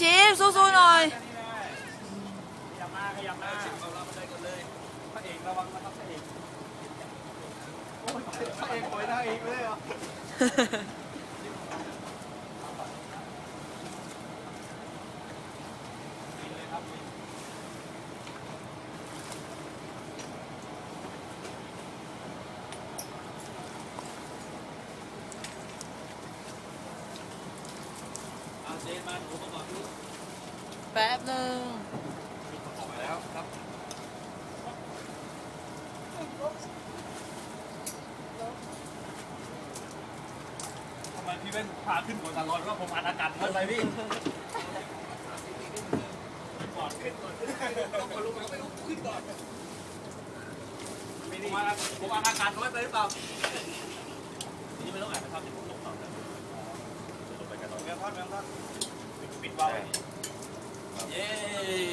ชิปสู้ๆหน่อย ขยับมาขยับมาชิมเอาเราไปเลยกันเลยพระเอกระวังนะครับพระเอก โอ้ยพระเอกปล่อยนางเอกเลยเหรอ เอาเจนมาหนูมาก่อนลูก แป๊บหนึ่งออกมาแล้วครับทำไมพี่เป็นพาขึ้นบนตลอดว่าผมอัดอากาศเมื่อไรพี่ก่อนขึ้นก่อนขึ้นก่อนลงไปก็ไม่รู้ขึ้นก่อนผมอัดผมอัดอากาศน้อยไปหรือเปล่านี่ไม่ต้องอัดนะครับเดี๋ยวผมลงต่อนะลงไปกันต่อเงี้ยทอดเงี้ยทอด ปิดว่าล์วเย้